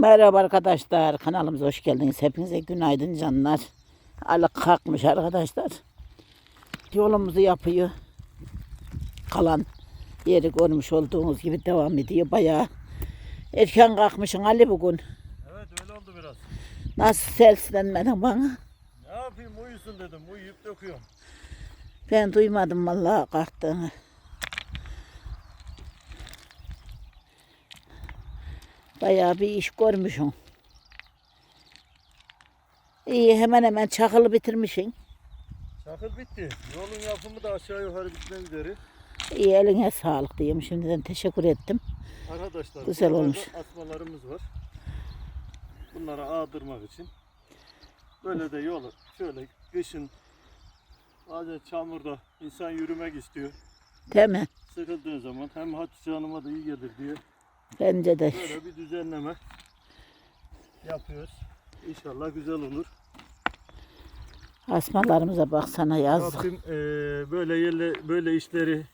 Merhaba arkadaşlar. Kanalımıza hoş geldiniz. Hepinize günaydın canlar. Ali kalkmış arkadaşlar. Yolumuzu yapıyor. Kalan yeri görmüş olduğunuz gibi devam ediyor. Bayağı erken kalkmışsın Ali bugün. Evet öyle oldu biraz. Nasıl seslenmedin bana? Ne yapayım uyusun dedim uyuyup döküyorum. Ben duymadım vallahi kalktığını. Bayağı bir iş görmüşsün. İyi hemen hemen çakılı bitirmişsin. Çakıl bitti. Yolun yapımı da aşağı yukarı bitmek üzere. İyi eline sağlık diyeyim. Şimdiden teşekkür ettim. Arkadaşlar Güzel olmuş. asmalarımız var. Bunlara ağdırmak için. Böyle de yolu şöyle kışın bazen çamurda insan yürümek istiyor. Değil mi? Sıkıldığın zaman hem Hatice Hanım'a da iyi gelir diye Bence de. böyle bir düzenleme yapıyoruz. İnşallah güzel olur. Asmalarımıza baksana yazdık. Rabbim eee, böyle yerle böyle işleri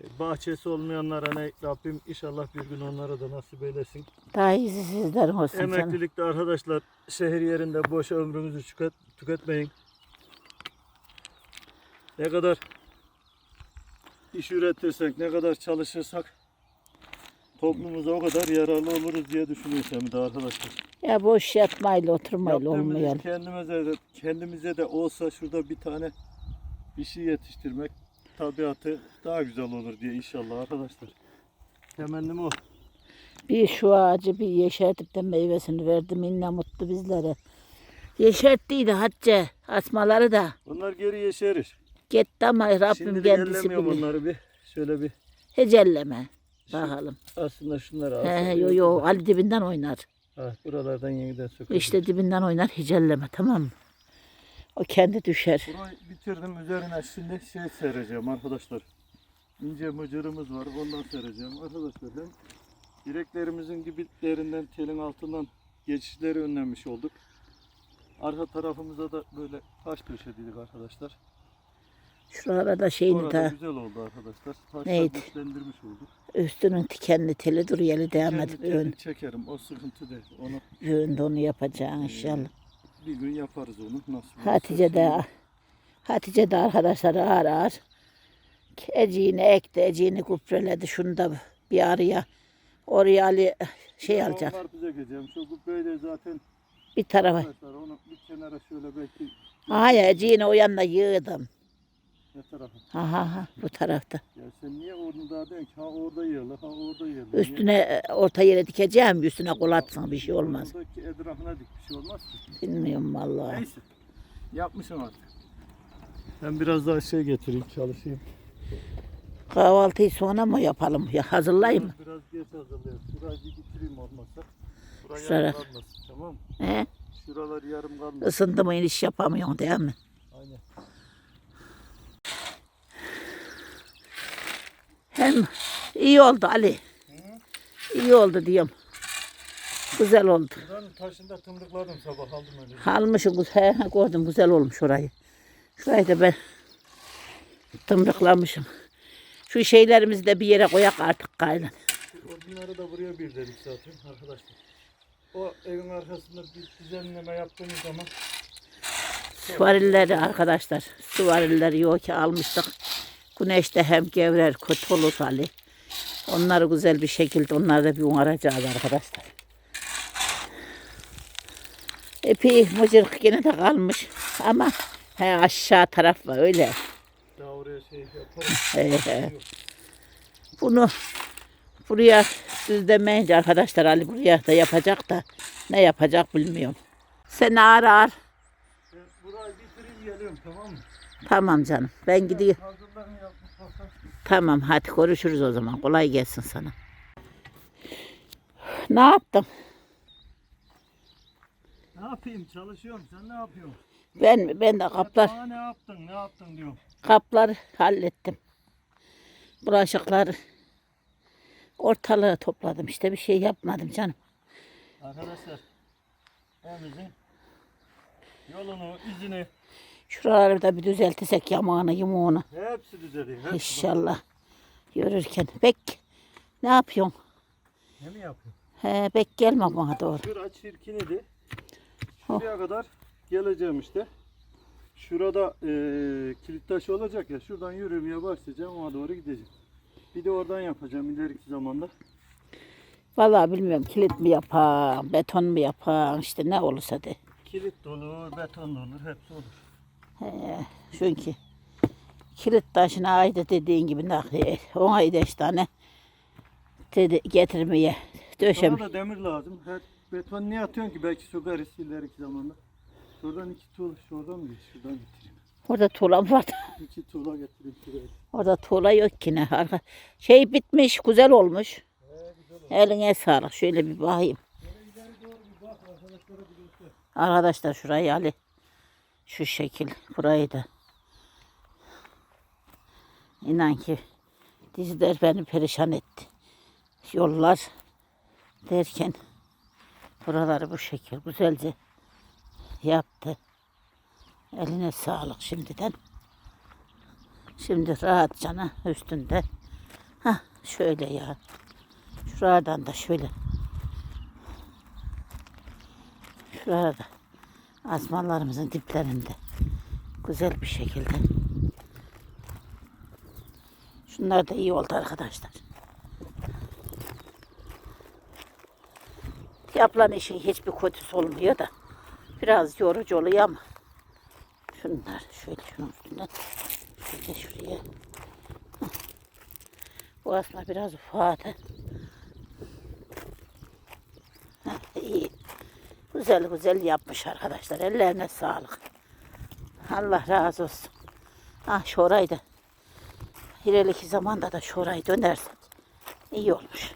e, bahçesi olmayanlara ne Rabbim inşallah bir gün onlara da nasip eylesin. Daha iyisi sizlerin olsun canım. Emeklilikte arkadaşlar şehir yerinde boş ömrümüzü tüket, tüketmeyin. Ne kadar iş üretirsek, ne kadar çalışırsak toplumumuza o kadar yararlı oluruz diye düşünüyoruz hem de arkadaşlar. Ya boş yatmayla oturmayla Yaptığımız iş olmayalım. kendimize de, kendimize de olsa şurada bir tane bir şey yetiştirmek tabiatı daha güzel olur diye inşallah arkadaşlar. Temennim o. Bir şu ağacı bir yeşertip de meyvesini verdim. İnne mutlu bizlere. Yeşerttiydi Hatice. Asmaları da. Bunlar geri yeşerir. Gitti ama Rabbim Şimdi kendisi ellemiyorum bilir. onları bir. Şöyle bir. Hecelleme. Bakalım. Aslında şunları He, he, yo yo. Ali dibinden oynar. Ha, buralardan yeniden sökeceğim. İşte dibinden oynar hecelleme tamam mı? O kendi düşer. Burayı bitirdim. Üzerine şimdi şey sereceğim arkadaşlar. İnce mıcırımız var. Ondan sereceğim. Arkadaşlar hem direklerimizin dibitlerinden telin altından geçişleri önlemiş olduk. Arka tarafımıza da böyle taş döşedik arkadaşlar. Şuralara da şeyini Orada güzel oldu arkadaşlar. Taşla Neydi? güçlendirmiş olduk. üstünün tikenli teli dur yeli devam Kendi teli Ön, çekerim. O sıkıntı değil. Onu de onu yapacaksın inşallah. bir gün yaparız onu. Nasıl Hatice de Hatice de arkadaşlar ağır ağır eciğini ekti, eciğini kupreledi. Şunu da bir araya oraya Ali şey alacak. Onlar bize geleceğim. Şu kubbeyi de zaten Bir tarafa. arkadaşlar onu bir kenara şöyle belki Hayır eciğini o yanına yığdım. Ne tarafa. Ha ha ha bu tarafta. Ya sen niye daha diyorsun ki ha orada yiyorlar ha orada yiyorlar. Üstüne e, orta yere dikeceğim. Üstüne kol atsın bir şey olmaz. Oradaki etrafına dik bir şey olmaz ki. Bilmiyorum vallahi. Neyse. Yapmışım artık. Ben biraz daha şey getireyim çalışayım. Kahvaltıyı sonra mı yapalım? Ya hazırlayayım mı? Biraz geç hazırlayayım. Şurayı bir bitireyim olmazsa. Buraya Şuraya. yarım kalmasın tamam mı? He? Şuralar yarım kalmasın. Isındı mı iniş yapamıyorsun değil mi? Hem iyi oldu Ali. İyi oldu diyorum. Güzel oldu. Buranın taşında tındıkladım sabah aldım öyle. Almışım, he, he, gördüm güzel olmuş orayı. Şurayı da ben tımrıklamışım. Şu şeylerimizi de bir yere koyak artık kaylan. Bunları da buraya bir dedik zaten arkadaşlar. O evin arkasında bir düzenleme yaptığımız zaman Suvarilleri arkadaşlar, suvarilleri yok ki almıştık. Güneşte hem gevrer, kötü olur Ali. Onları güzel bir şekilde onları da bir unaracağız arkadaşlar. Epey mıcırık yine de kalmış ama he, aşağı taraf var öyle. daha oraya şey yaparım. Bunu buraya düzlemeyince arkadaşlar Ali buraya da yapacak da ne yapacak bilmiyorum. Sen ağır ağır. Ben burayı bitireyim geliyorum tamam mı? Tamam canım ben gidiyorum. Tamam hadi görüşürüz o zaman. Kolay gelsin sana. Ne yaptım? Ne yapayım çalışıyorum sen ne yapıyorsun? Ben ben de kaplar Bana ne yaptın ne yaptın diyorum. kaplar hallettim. Bulaşıkları ortalığı topladım. İşte bir şey yapmadım canım. Arkadaşlar evimizin yolunu izini Şuraları da bir düzeltirsek yamağını yumuğunu. hepsi düzeliyor. Hepsi İnşallah. Yürürken. Bek ne yapıyorsun? Ne mi yapayım? He bek gelme bana doğru. Şura çirkinidi. Şuraya kadar geleceğim işte. Şurada eee kilit taşı olacak ya. Şuradan yürümeye başlayacağım. Ona doğru gideceğim. Bir de oradan yapacağım ileriki zamanda. Vallahi bilmiyorum kilit mi yapar, beton mu yapar işte ne olursa de. Kilit de olur, beton da olur, hepsi olur. He, çünkü kilit taşına ayda dediğin gibi nakliye. Ona işte tane dedi, getirmeye döşem. Sana da demir lazım. Her beton niye atıyorsun ki? Belki sökeriz ileriki zamanda. Şuradan iki tuğla, şuradan mı? Şuradan getireyim. Orada tuğla var. İki tuğla getireyim şuraya. Orada tuğla yok ki ne. Arka- Şey bitmiş, güzel olmuş. Eline sağlık. Şöyle bir bakayım. Arkadaşlar şurayı Ali. Şu şekil. Burayı da. İnan ki diziler beni perişan etti. Yollar derken buraları bu şekil güzelce yaptı. Eline sağlık şimdiden. Şimdi rahat cana üstünde. Ha şöyle ya. Şuradan da şöyle. Şurada asmanlarımızın diplerinde. Güzel bir şekilde. Şunlar da iyi oldu arkadaşlar. Yapılan işin hiçbir kötüsü olmuyor da. Biraz yorucu oluyor ama. Şunlar şöyle şunun üstüne. Şöyle şuraya. Bu aslında biraz ufadı. Heh, iyi. Güzel güzel yapmış arkadaşlar. Ellerine sağlık. Allah razı olsun. Ah şu orayı da. İleriki zamanda da şu orayı dönersek iyi olmuş.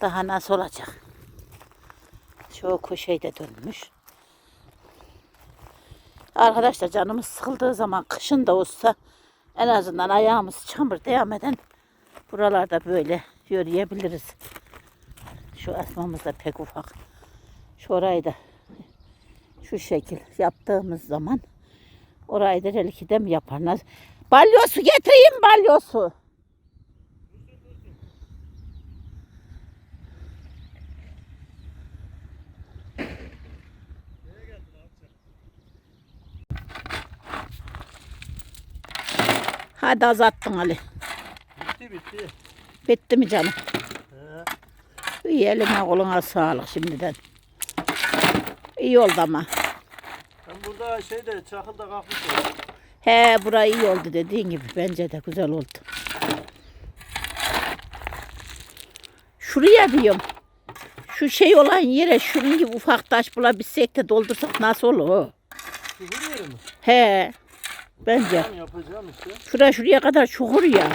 Daha nasıl olacak? Şu köşeyi de dönmüş. Arkadaşlar canımız sıkıldığı zaman kışın da olsa en azından ayağımız çamur değmeden buralarda böyle yürüyebiliriz. Şu asmamız da pek ufak. Şu orayı da şu şekil yaptığımız zaman orayı da relikide mi yaparlar? Balyosu getireyim balyosu. Hadi azattın Ali. Bitti bitti. Bitti mi canım? He. İyi eline koluna sağlık şimdiden. İyi oldu ama. Ben burada şey de çakıl da kalkmış var. He burayı iyi oldu dediğin gibi bence de güzel oldu. Şuraya diyorum. Şu şey olan yere şunun gibi ufak taş bulabilsek de doldursak nasıl olur? Çukur yeri mi? He. Bence. Ben yapacağım işte. Şura şuraya kadar çukur ya.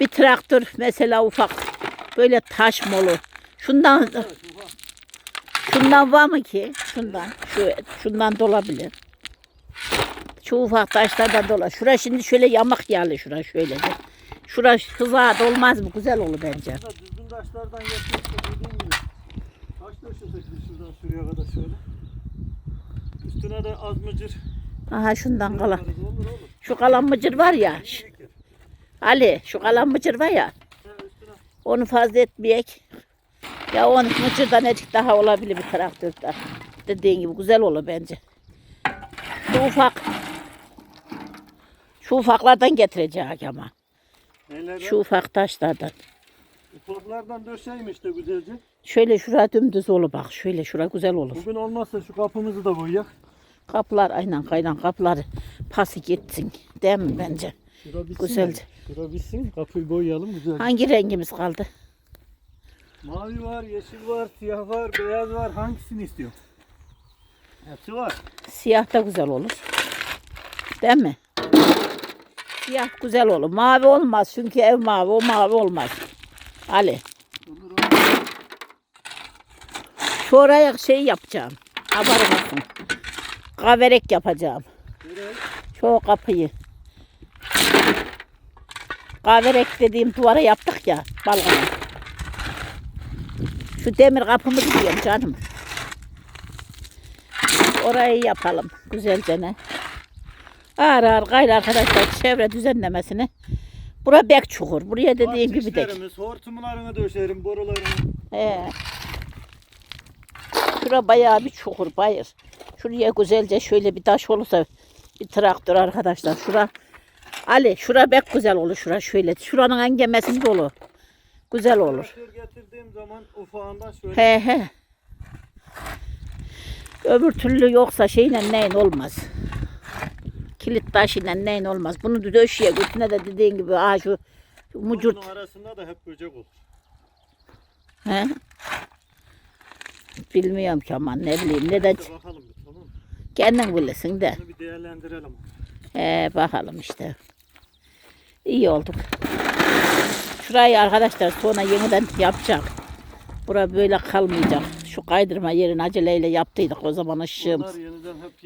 Bir traktör mesela ufak böyle taş molu. Şundan Evet ufak. Şundan var mı ki? Şundan. Şu şundan dolabilir. Şu ufak taşlardan dola. Şura şimdi şöyle yamak yerli şura şöyle de. Şura hıza dolmaz mı? Güzel olur bence. Düzgün taşlardan yapıyorsa dediğim gibi. Taş döşesek şuradan şuraya kadar şöyle. Üstüne de az mıcır. Aha şundan kalan. Şu kalan mıcır var ya. Ali şu kalan mıcır var ya. Onu fazla etmeyek. Ya onu mıcırdan ecik daha olabilir bir traktörde. Dediğin gibi güzel olur bence. Şu ufak. Şu ufaklardan getirecek ama. Nelerden? Şu ufak taşlardan. Ufaklardan döşeyim işte güzelce. Şöyle şura dümdüz olur bak. Şöyle şura güzel olur. Bugün olmazsa şu kapımızı da boyayak. Kapılar aynen kaynan kapıları pası gitsin. Değil mi bence? Şura bitsin. Güzelce. Şura bitsin. Kapıyı boyayalım güzel. Hangi rengimiz kaldı? Mavi var, yeşil var, siyah var, beyaz var. Hangisini istiyorsun? Hepsi var. Siyah da güzel olur. Değil mi? Siyah güzel olur. Mavi olmaz çünkü ev mavi. O mavi olmaz. Ali. Olur olur. Şu oraya şey yapacağım. Olsun. Kaverek yapacağım. Nereye? Şu kapıyı. Kaverek dediğim duvara yaptık ya. Balkona. Şu demir kapımızı diyorum canım. Orayı yapalım güzelce ne. Ağır ağır gayrı arkadaşlar çevre düzenlemesini Bura bek çukur. Buraya dediğim gibi de. Hortumlarını döşerim, borularını. He. Şura bayağı bir çukur bayır. Şuraya güzelce şöyle bir taş olursa bir traktör arkadaşlar. Şura Ali şura bek güzel olur şura şöyle. Şuranın engemesi dolu. Güzel olur. Getirdiğim zaman ufağından şöyle He he. Öbür türlü yoksa şeyle neyin olmaz. Kilit taşıyla neyin olmaz. Bunu döşeye götüne de dediğin gibi aa şu mucurt. Bunun arasında da hep böcek olur. He? Bilmiyorum ki aman ne bileyim neden Hadi bakalım tamam kendin bilirsin de. Bunu bir değerlendirelim. He bakalım işte. İyi olduk. Şurayı arkadaşlar sonra yeniden yapacak. Bura böyle kalmayacak. Şu kaydırma yerini aceleyle yaptıydık o zaman ışığımız.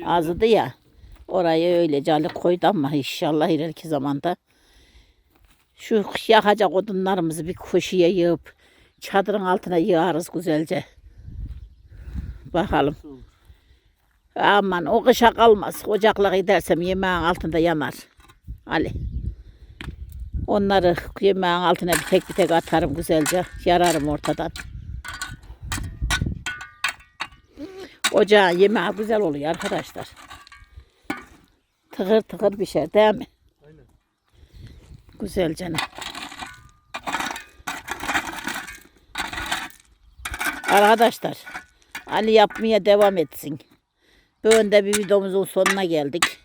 Azdı ya. Orayı öyle cali koydu ama inşallah ileriki zamanda şu yakacak odunlarımızı bir köşeye yığıp çadırın altına yığarız güzelce. Bakalım. Aman o kışa kalmaz. Ocakla gidersem yemeğin altında yanar. Ali. Onları yemeğin altına bir tek bir tek atarım güzelce. Yararım ortadan. Ocağın yemeği güzel oluyor arkadaşlar. Tıkır tıkır bir şey değil mi? Aynen. Güzelce. Arkadaşlar Ali yapmaya devam etsin. Böyle bir videomuzun sonuna geldik.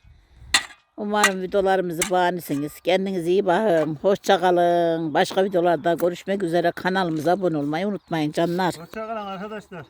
Umarım videolarımızı beğenirsiniz. Kendinize iyi bakın. Hoşça kalın. Başka videolarda görüşmek üzere. Kanalımıza abone olmayı unutmayın canlar. Hoşçakalın arkadaşlar.